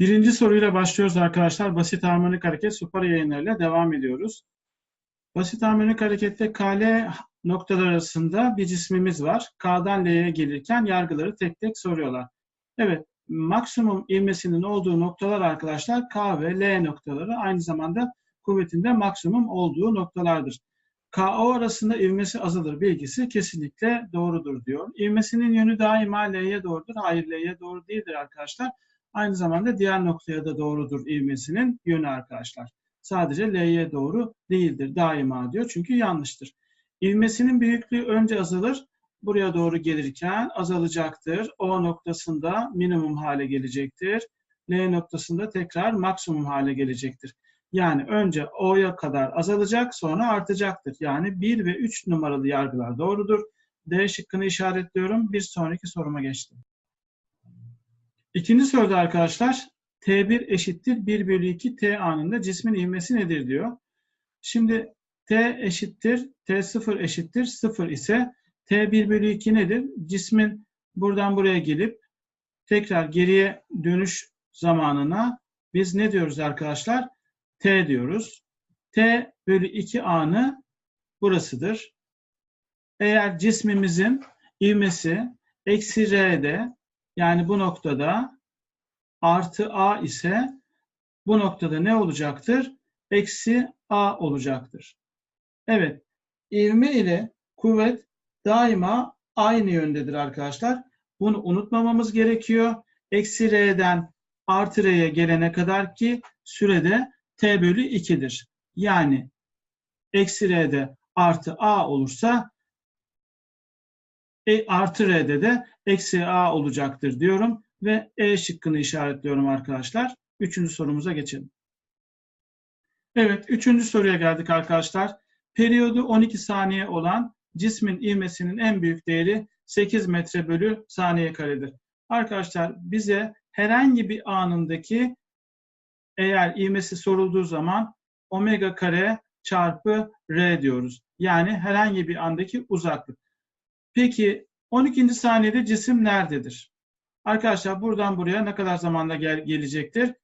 Birinci soruyla başlıyoruz arkadaşlar. Basit harmonik hareket süper yayınlarıyla devam ediyoruz. Basit harmonik harekette KL noktalar arasında bir cismimiz var. K'dan L'ye gelirken yargıları tek tek soruyorlar. Evet, maksimum ivmesinin olduğu noktalar arkadaşlar K ve L noktaları aynı zamanda kuvvetinde maksimum olduğu noktalardır. KO arasında ivmesi azalır bilgisi kesinlikle doğrudur diyor. İvmesinin yönü daima L'ye doğrudur. Hayır L'ye doğru değildir arkadaşlar. Aynı zamanda diğer noktaya da doğrudur ivmesinin yönü arkadaşlar. Sadece L'ye doğru değildir daima diyor. Çünkü yanlıştır. İvmesinin büyüklüğü önce azalır. Buraya doğru gelirken azalacaktır. O noktasında minimum hale gelecektir. L noktasında tekrar maksimum hale gelecektir. Yani önce O'ya kadar azalacak sonra artacaktır. Yani 1 ve 3 numaralı yargılar doğrudur. D şıkkını işaretliyorum. Bir sonraki soruma geçtim. İkinci soruda arkadaşlar T1 eşittir 1 bölü 2 T anında cismin ivmesi nedir diyor. Şimdi T eşittir T0 eşittir 0 ise T1 bölü 2 nedir? Cismin buradan buraya gelip tekrar geriye dönüş zamanına biz ne diyoruz arkadaşlar? T diyoruz. T bölü 2 anı burasıdır. Eğer cismimizin ivmesi eksi R'de yani bu noktada artı A ise bu noktada ne olacaktır? Eksi A olacaktır. Evet, ivme ile kuvvet daima aynı yöndedir arkadaşlar. Bunu unutmamamız gerekiyor. Eksi R'den artı R'ye gelene kadar ki sürede T bölü 2'dir. Yani eksi R'de artı A olursa e, artı R'de de eksi A olacaktır diyorum ve E şıkkını işaretliyorum arkadaşlar. Üçüncü sorumuza geçelim. Evet, üçüncü soruya geldik arkadaşlar. Periyodu 12 saniye olan cismin ivmesinin en büyük değeri 8 metre bölü saniye karedir. Arkadaşlar bize herhangi bir anındaki eğer ivmesi sorulduğu zaman omega kare çarpı r diyoruz. Yani herhangi bir andaki uzaklık. Peki 12. saniyede cisim nerededir? Arkadaşlar buradan buraya ne kadar zamanda gel gelecektir?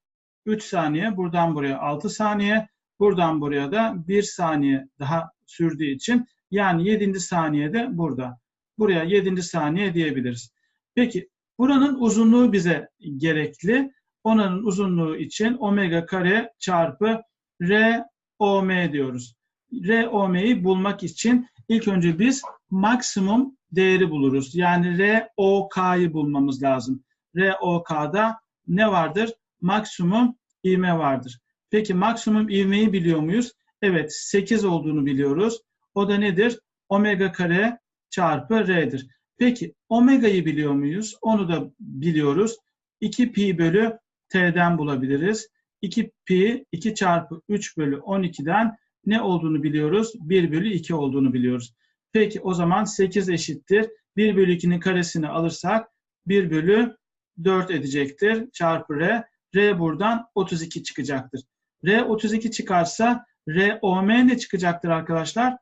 3 saniye, buradan buraya 6 saniye, buradan buraya da 1 saniye daha sürdüğü için yani 7. saniyede burada. Buraya 7. saniye diyebiliriz. Peki buranın uzunluğu bize gerekli. Onanın uzunluğu için omega kare çarpı r om diyoruz. r om'yi bulmak için ilk önce biz maksimum değeri buluruz. Yani r ok'yı bulmamız lazım. r ok'da ne vardır? Maksimum ivme vardır. Peki maksimum ivmeyi biliyor muyuz? Evet 8 olduğunu biliyoruz. O da nedir? Omega kare çarpı r'dir. Peki omega'yı biliyor muyuz? Onu da biliyoruz. 2 pi bölü t'den bulabiliriz. 2 pi 2 çarpı 3 bölü 12'den ne olduğunu biliyoruz? 1 bölü 2 olduğunu biliyoruz. Peki o zaman 8 eşittir. 1 bölü 2'nin karesini alırsak 1 bölü 4 edecektir. Çarpı r. R buradan 32 çıkacaktır. R 32 çıkarsa R OM ne çıkacaktır arkadaşlar?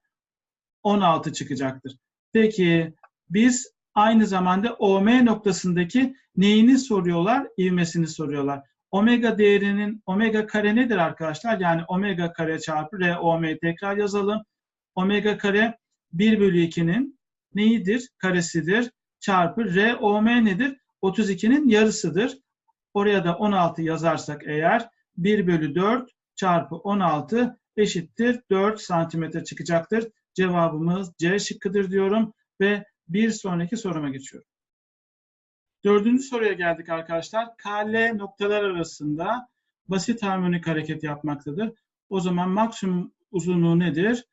16 çıkacaktır. Peki biz aynı zamanda OM noktasındaki neyini soruyorlar? İvmesini soruyorlar. Omega değerinin omega kare nedir arkadaşlar? Yani omega kare çarpı R OM tekrar yazalım. Omega kare 1 bölü 2'nin neyidir? Karesidir. Çarpı R OM nedir? 32'nin yarısıdır. Oraya da 16 yazarsak eğer 1 bölü 4 çarpı 16 eşittir 4 santimetre çıkacaktır. Cevabımız C şıkkıdır diyorum ve bir sonraki soruma geçiyorum. Dördüncü soruya geldik arkadaşlar. KL noktalar arasında basit harmonik hareket yapmaktadır. O zaman maksimum uzunluğu nedir?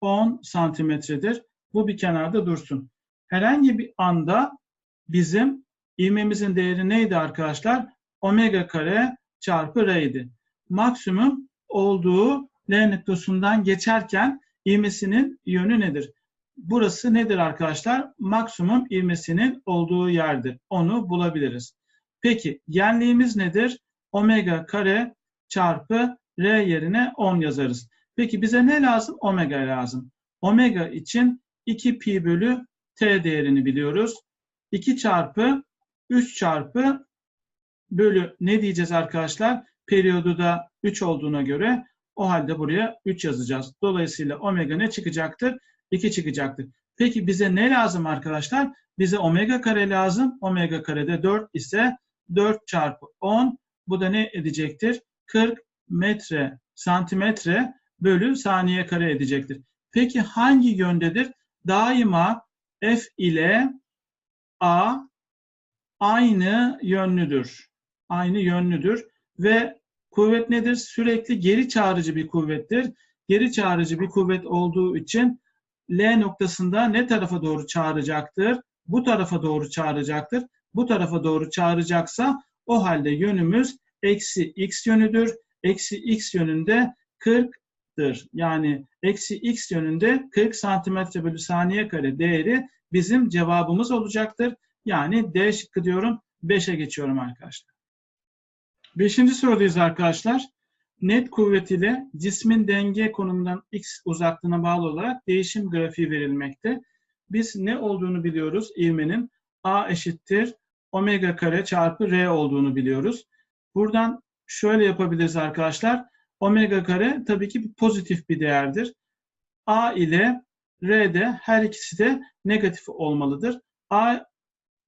10 santimetredir. Bu bir kenarda dursun. Herhangi bir anda bizim ivmemizin değeri neydi arkadaşlar? Omega kare çarpı r Maksimum olduğu L noktasından geçerken ivmesinin yönü nedir? Burası nedir arkadaşlar? Maksimum ivmesinin olduğu yerdir. Onu bulabiliriz. Peki genliğimiz nedir? Omega kare çarpı R yerine 10 yazarız. Peki bize ne lazım? Omega lazım. Omega için 2 pi bölü t değerini biliyoruz. 2 çarpı 3 çarpı bölü ne diyeceğiz arkadaşlar? Periyodu da 3 olduğuna göre o halde buraya 3 yazacağız. Dolayısıyla omega ne çıkacaktır? 2 çıkacaktır. Peki bize ne lazım arkadaşlar? Bize omega kare lazım. Omega karede 4 ise 4 çarpı 10 bu da ne edecektir? 40 metre santimetre bölü saniye kare edecektir. Peki hangi yöndedir? Daima F ile A aynı yönlüdür. Aynı yönlüdür ve kuvvet nedir? Sürekli geri çağrıcı bir kuvvettir. Geri çağrıcı bir kuvvet olduğu için L noktasında ne tarafa doğru çağıracaktır? Bu tarafa doğru çağıracaktır. Bu tarafa doğru çağıracaksa o halde yönümüz eksi x yönüdür. Eksi x yönünde 40'tır. Yani eksi x yönünde 40 santimetre bölü saniye kare değeri bizim cevabımız olacaktır. Yani D şıkkı diyorum. 5'e geçiyorum arkadaşlar. Beşinci sorudayız arkadaşlar. Net kuvvet ile cismin denge konumundan x uzaklığına bağlı olarak değişim grafiği verilmekte. Biz ne olduğunu biliyoruz ivmenin. A eşittir omega kare çarpı r olduğunu biliyoruz. Buradan şöyle yapabiliriz arkadaşlar. Omega kare tabii ki pozitif bir değerdir. A ile R de her ikisi de negatif olmalıdır. A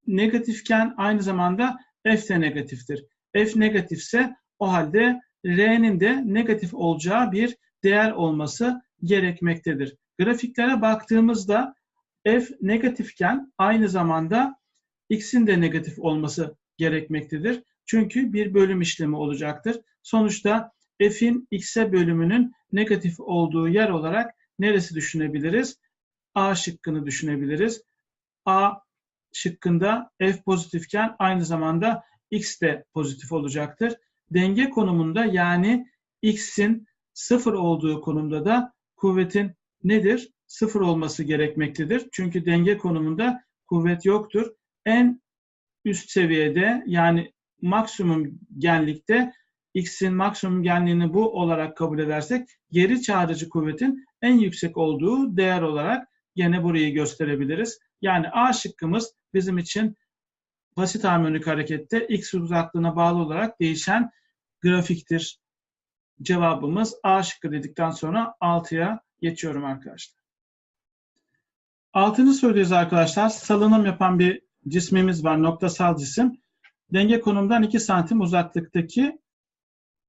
negatifken aynı zamanda F de negatiftir. F negatifse o halde R'nin de negatif olacağı bir değer olması gerekmektedir. Grafiklere baktığımızda F negatifken aynı zamanda X'in de negatif olması gerekmektedir. Çünkü bir bölüm işlemi olacaktır. Sonuçta F'in X'e bölümünün negatif olduğu yer olarak neresi düşünebiliriz? A şıkkını düşünebiliriz. A şıkkında F pozitifken aynı zamanda X de pozitif olacaktır. Denge konumunda yani X'in sıfır olduğu konumda da kuvvetin nedir? Sıfır olması gerekmektedir. Çünkü denge konumunda kuvvet yoktur. En üst seviyede yani maksimum genlikte x'in maksimum genliğini bu olarak kabul edersek geri çağrıcı kuvvetin en yüksek olduğu değer olarak gene burayı gösterebiliriz. Yani A şıkkımız bizim için basit harmonik harekette x uzaklığına bağlı olarak değişen grafiktir. Cevabımız A şıkkı dedikten sonra 6'ya geçiyorum arkadaşlar. Altıncı sorudayız arkadaşlar. Salınım yapan bir cismimiz var. Noktasal cisim. Denge konumdan 2 santim uzaklıktaki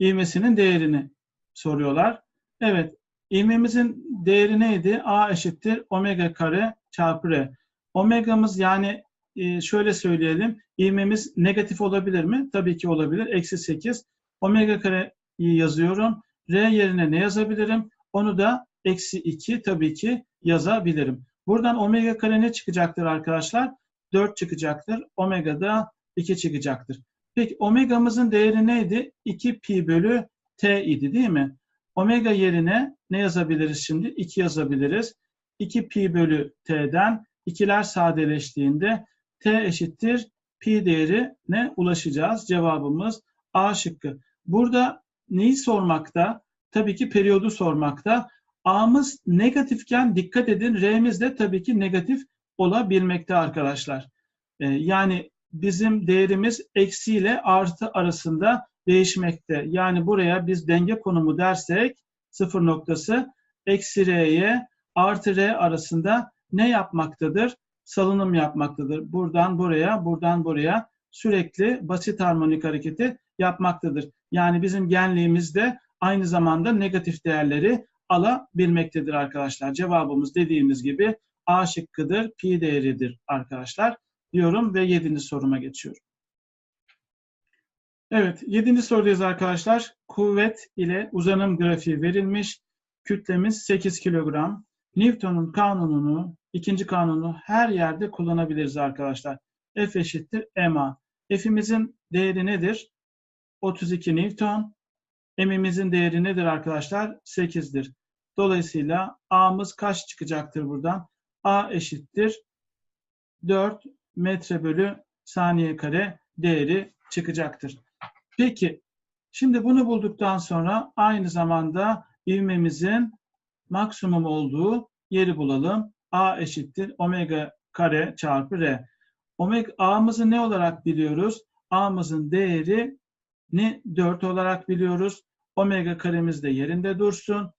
ivmesinin değerini soruyorlar. Evet. ivmemizin değeri neydi? A eşittir omega kare çarpı R. Omegamız yani e, şöyle söyleyelim. İvmemiz negatif olabilir mi? Tabii ki olabilir. Eksi 8. Omega kareyi yazıyorum. R yerine ne yazabilirim? Onu da eksi 2 tabii ki yazabilirim. Buradan omega kare ne çıkacaktır arkadaşlar? 4 çıkacaktır. Omega da 2 çıkacaktır. Peki omegamızın değeri neydi? 2 pi bölü t idi değil mi? Omega yerine ne yazabiliriz şimdi? 2 yazabiliriz. 2 pi bölü t'den ikiler sadeleştiğinde t eşittir pi değeri ne ulaşacağız? Cevabımız A şıkkı. Burada neyi sormakta? Tabii ki periyodu sormakta. A'mız negatifken dikkat edin R'miz de tabii ki negatif olabilmekte arkadaşlar. Ee, yani bizim değerimiz eksi ile artı arasında değişmekte. Yani buraya biz denge konumu dersek sıfır noktası eksi R'ye artı R arasında ne yapmaktadır? Salınım yapmaktadır. Buradan buraya, buradan buraya sürekli basit harmonik hareketi yapmaktadır. Yani bizim genliğimiz de aynı zamanda negatif değerleri alabilmektedir arkadaşlar. Cevabımız dediğimiz gibi A şıkkıdır, pi değeridir arkadaşlar diyorum ve yedinci soruma geçiyorum. Evet, yedinci sorudayız arkadaşlar. Kuvvet ile uzanım grafiği verilmiş. Kütlemiz 8 kilogram. Newton'un kanununu, ikinci kanunu her yerde kullanabiliriz arkadaşlar. F eşittir ma. F'imizin değeri nedir? 32 Newton. M'imizin değeri nedir arkadaşlar? 8'dir. Dolayısıyla A'mız kaç çıkacaktır buradan? A eşittir 4 metre bölü saniye kare değeri çıkacaktır. Peki, şimdi bunu bulduktan sonra aynı zamanda ivmemizin maksimum olduğu yeri bulalım. A eşittir omega kare çarpı R. Omega A'mızı ne olarak biliyoruz? A'mızın değerini 4 olarak biliyoruz. Omega karemiz de yerinde dursun.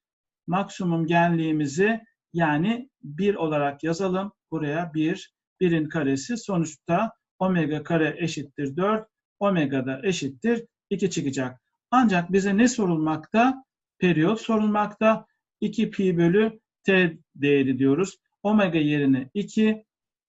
Maksimum genliğimizi yani 1 olarak yazalım. Buraya 1, 1'in karesi. Sonuçta omega kare eşittir 4, omega da eşittir 2 çıkacak. Ancak bize ne sorulmakta? Periyot sorulmakta. 2 pi bölü t değeri diyoruz. Omega yerine 2,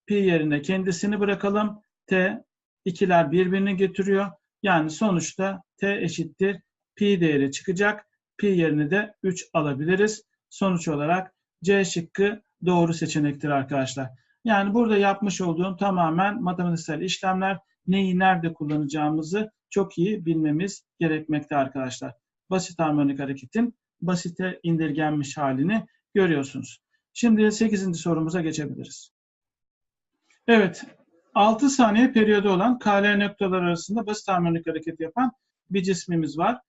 pi yerine kendisini bırakalım. T, ikiler birbirini getiriyor. Yani sonuçta t eşittir pi değeri çıkacak. Pi yerine de 3 alabiliriz. Sonuç olarak C şıkkı doğru seçenektir arkadaşlar. Yani burada yapmış olduğum tamamen matematiksel işlemler neyi nerede kullanacağımızı çok iyi bilmemiz gerekmekte arkadaşlar. Basit harmonik hareketin basite indirgenmiş halini görüyorsunuz. Şimdi 8. sorumuza geçebiliriz. Evet, 6 saniye periyodu olan KL noktalar arasında basit harmonik hareket yapan bir cismimiz var.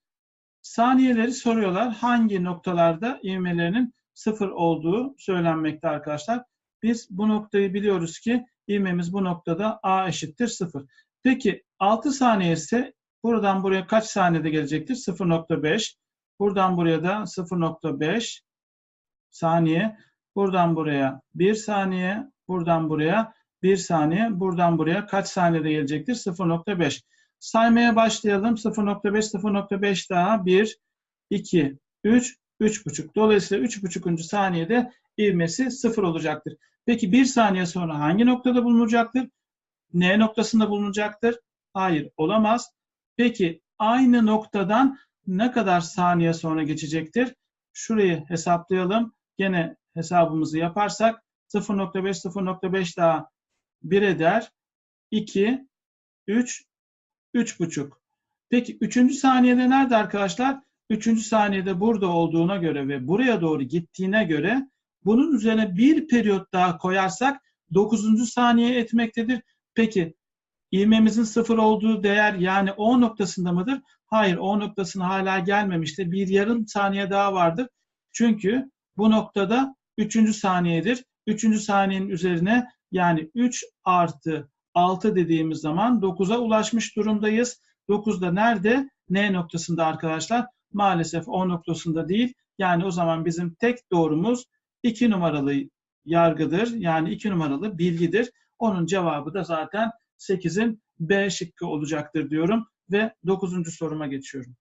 Saniyeleri soruyorlar. Hangi noktalarda ivmelerinin sıfır olduğu söylenmekte arkadaşlar. Biz bu noktayı biliyoruz ki ivmemiz bu noktada A eşittir sıfır. Peki 6 saniye ise buradan buraya kaç saniyede gelecektir? 0.5. Buradan buraya da 0.5 saniye. Buradan buraya 1 saniye. Buradan buraya 1 saniye. Buradan buraya kaç saniyede gelecektir? 0.5. Saymaya başlayalım. 0.5, 0.5 daha 1, 2, 3, 3.5. Dolayısıyla 3.5. saniyede ivmesi 0 olacaktır. Peki 1 saniye sonra hangi noktada bulunacaktır? N noktasında bulunacaktır? Hayır, olamaz. Peki aynı noktadan ne kadar saniye sonra geçecektir? Şurayı hesaplayalım. Gene hesabımızı yaparsak 0.5 0.5 daha 1 eder. 2 3 3.5. Peki 3. saniyede nerede arkadaşlar? 3. saniyede burada olduğuna göre ve buraya doğru gittiğine göre bunun üzerine bir periyot daha koyarsak 9. saniye etmektedir. Peki ivmemizin sıfır olduğu değer yani O noktasında mıdır? Hayır O noktasına hala gelmemiştir. Bir yarım saniye daha vardır. Çünkü bu noktada 3. saniyedir. 3. saniyenin üzerine yani 3 artı 6 dediğimiz zaman 9'a ulaşmış durumdayız. 9'da nerede? N noktasında arkadaşlar. Maalesef O noktasında değil. Yani o zaman bizim tek doğrumuz 2 numaralı yargıdır. Yani 2 numaralı bilgidir. Onun cevabı da zaten 8'in B şıkkı olacaktır diyorum ve 9. soruma geçiyorum.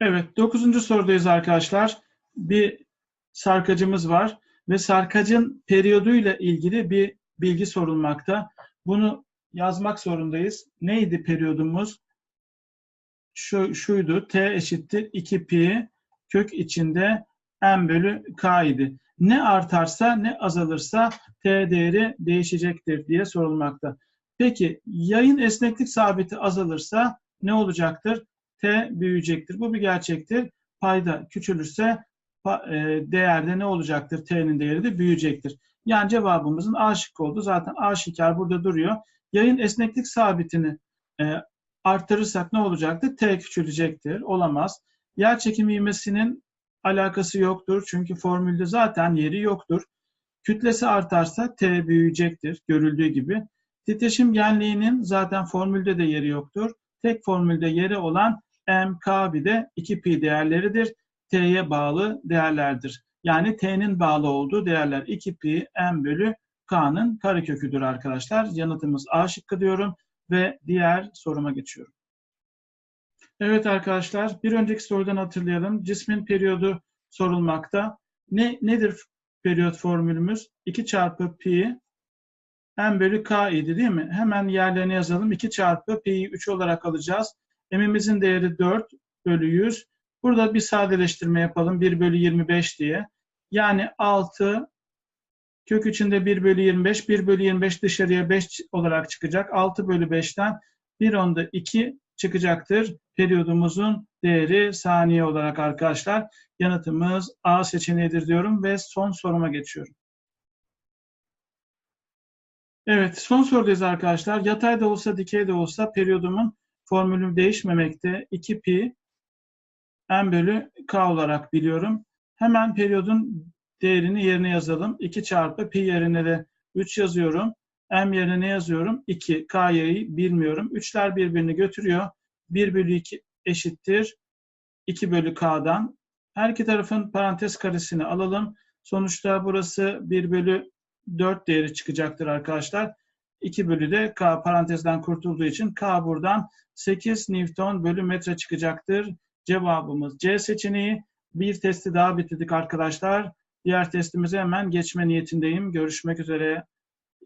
Evet 9. sorudayız arkadaşlar. Bir sarkacımız var ve sarkacın periyoduyla ilgili bir bilgi sorulmakta. Bunu yazmak zorundayız. Neydi periyodumuz? Şu, şuydu. T eşittir 2 pi kök içinde m bölü k idi. Ne artarsa ne azalırsa t değeri değişecektir diye sorulmakta. Peki yayın esneklik sabiti azalırsa ne olacaktır? T büyüyecektir. Bu bir gerçektir. Payda küçülürse e, değerde ne olacaktır? T'nin değeri de büyüyecektir. Yani cevabımızın A şıkkı oldu. Zaten A şıkkar burada duruyor. Yayın esneklik sabitini e, arttırırsak ne olacaktır? T küçülecektir. Olamaz. Yer çekim ivmesinin alakası yoktur. Çünkü formülde zaten yeri yoktur. Kütlesi artarsa T büyüyecektir. Görüldüğü gibi. Titreşim genliğinin zaten formülde de yeri yoktur. Tek formülde yeri olan MK bir de 2pi değerleridir. T'ye bağlı değerlerdir. Yani T'nin bağlı olduğu değerler 2pi M bölü K'nın kareköküdür arkadaşlar. Yanıtımız A şıkkı diyorum ve diğer soruma geçiyorum. Evet arkadaşlar bir önceki sorudan hatırlayalım. Cismin periyodu sorulmakta. Ne nedir periyot formülümüz? 2 çarpı pi m bölü k idi değil mi? Hemen yerlerine yazalım. 2 çarpı pi'yi 3 olarak alacağız. m'imizin değeri 4 bölü 100. Burada bir sadeleştirme yapalım. 1 bölü 25 diye. Yani 6 kök içinde 1 bölü 25. 1 bölü 25 dışarıya 5 olarak çıkacak. 6 bölü 5'ten 1 onda 2 çıkacaktır. Periyodumuzun değeri saniye olarak arkadaşlar. Yanıtımız A seçeneğidir diyorum ve son soruma geçiyorum. Evet, son sorudayız arkadaşlar. Yatay da olsa, dikey de olsa periyodumun formülü değişmemekte. 2 pi n bölü k olarak biliyorum. Hemen periyodun değerini yerine yazalım. 2 çarpı pi yerine de 3 yazıyorum. M yerine ne yazıyorum? 2. K'yı bilmiyorum. 3'ler birbirini götürüyor. 1 bölü 2 eşittir. 2 bölü K'dan. Her iki tarafın parantez karesini alalım. Sonuçta burası 1 bölü 4 değeri çıkacaktır arkadaşlar. 2 bölü de K parantezden kurtulduğu için K buradan 8 Newton bölü metre çıkacaktır. Cevabımız C seçeneği. Bir testi daha bitirdik arkadaşlar. Diğer testimize hemen geçme niyetindeyim. Görüşmek üzere.